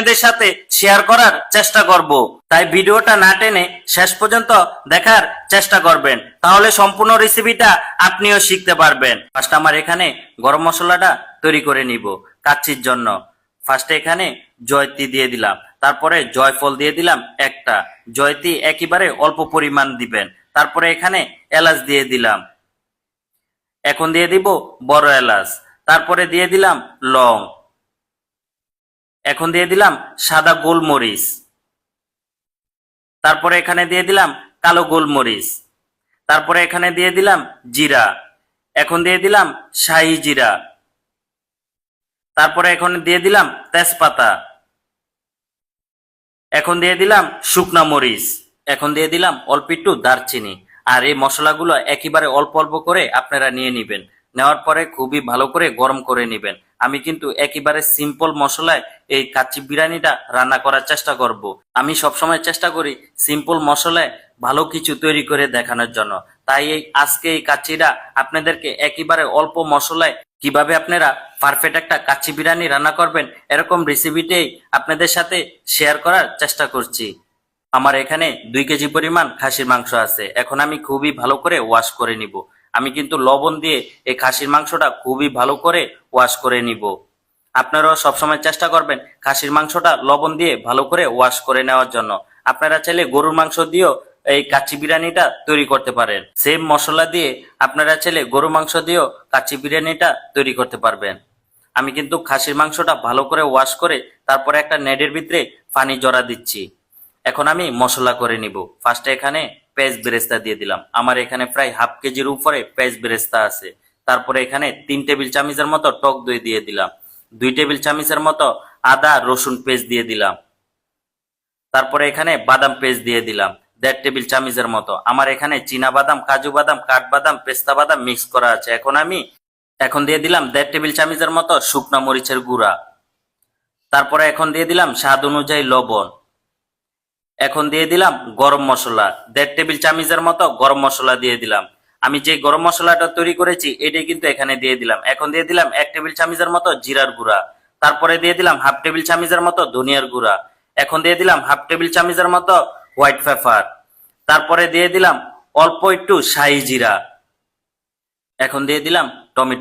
আপনাদের সাথে শেয়ার করার চেষ্টা করব। তাই ভিডিওটা না টেনে শেষ পর্যন্ত দেখার চেষ্টা করবেন। তাহলে সম্পূর্ণ রেসিপিটা আপনিও শিখতে পারবেন। ফার্স্ট আমার এখানে গরম মশলাটা তৈরি করে নিব কাচ্চির জন্য। ফার্স্টে এখানে জয়তি দিয়ে দিলাম। তারপরে জয়ফল দিয়ে দিলাম একটা। জয়তি একেবারে অল্প পরিমাণ দিবেন। তারপরে এখানে এলাচ দিয়ে দিলাম। এখন দিয়ে দিব বড় এলাচ। তারপরে দিয়ে দিলাম লং। এখন দিয়ে দিলাম সাদা গোলমরিচ। তারপরে এখানে দিয়ে দিলাম কালো গোলমরিচ। তারপরে এখানে দিয়ে দিলাম জিরা। এখন দিয়ে দিলাম শাহি জিরা। তারপরে এখন দিয়ে দিলাম তেজপাতা। এখন দিয়ে দিলাম শুকনা মরিচ। এখন দিয়ে দিলাম অল্প একটু দারচিনি। আর এই মশলাগুলো একেবারে অল্প অল্প করে আপনারা নিয়ে নিবেন। নেওয়ার পরে খুবই ভালো করে গরম করে নেবেন। আমি কিন্তু একেবারে সিম্পল মশলায় এই কাচ্চি বিরিয়ানিটা রান্না করার চেষ্টা করব। আমি সবসময় চেষ্টা করি সিম্পল মশলায় ভালো কিছু তৈরি করে দেখানোর জন্য। তাই এই আজকে এই কাচ্চিটা আপনাদেরকে একেবারে অল্প মশলায় কীভাবে আপনারা পারফেক্ট একটা কাচ্চি বিরিয়ানি রান্না করবেন এরকম রেসিপিটাই আপনাদের সাথে শেয়ার করার চেষ্টা করছি। আমার এখানে দুই কেজি পরিমাণ খাসির মাংস আছে। এখন আমি খুবই ভালো করে ওয়াশ করে নিব। আমি কিন্তু লবণ দিয়ে এই খাসির মাংসটা খুবই ভালো করে ওয়াশ করে নিব। আপনারাও সবসময় চেষ্টা করবেন খাসির মাংসটা লবণ দিয়ে ভালো করে ওয়াশ করে নেওয়ার জন্য। আপনারা চাইলে গরুর মাংস দিয়েও এই কাচ্চি বিরিয়ানিটা তৈরি করতে পারেন। সেম মশলা দিয়ে আপনারা চাইলে গরু মাংস দিয়েও কাচ্চি বিরিয়ানিটা তৈরি করতে পারবেন। আমি কিন্তু খাসির মাংসটা ভালো করে ওয়াশ করে তারপরে একটা নেডের ভিতরে পানি জড়া দিচ্ছি। এখন আমি মশলা করে নিব। ফার্স্টে এখানে পেঁয়াজ বেরেস্তা দিয়ে দিলাম। আমার এখানে প্রায় হাফ কেজির উপরে পেঁয়াজ বেরেস্তা আছে। তারপরে এখানে তিন টেবিল চামচের মতো টক দই দিয়ে দিলাম। দুই টেবিল চামচের মতো আদা, রসুন পেস্ট দিয়ে দিলাম। তারপরে এখানে বাদাম পেস্ট দিয়ে দিলাম, দেড় টেবিল চামচের মতো। আমার এখানে চীনা বাদাম, কাজু বাদাম কাঠবাদাম পেস্তা বাদাম মিক্স করা আছে। এখন আমি, এখন দিয়ে দিলাম দেড় টেবিল চামচের মতো শুকনা মরিচের গুঁড়া। তারপরে এখন দিয়ে দিলাম স্বাদ অনুযায়ী লবণ। এখন দিয়ে দিলাম গরম মশলা। দেড় টেবিল চামচের মতো গরম মশলা দিয়ে দিলাম। আমি যে গরম মশলাটা তৈরি করেছি, এটাই কিন্তু এখানে দিয়ে দিলাম। এখন দিয়ে দিলাম এক টেবিল চামচের মতো জিরার গুঁড়া। তারপরে দিয়ে দিলাম হাফ টেবিল চামচের মতো ধনিয়ার গুঁড়া। এখন দিয়ে দিলাম হাফ টেবিল চামচের মতো হোয়াইট পেপার। তারপরে দিয়ে দিলাম অল্প একটু শাহি জিরা। এখন দিয়ে দিলাম টমেটো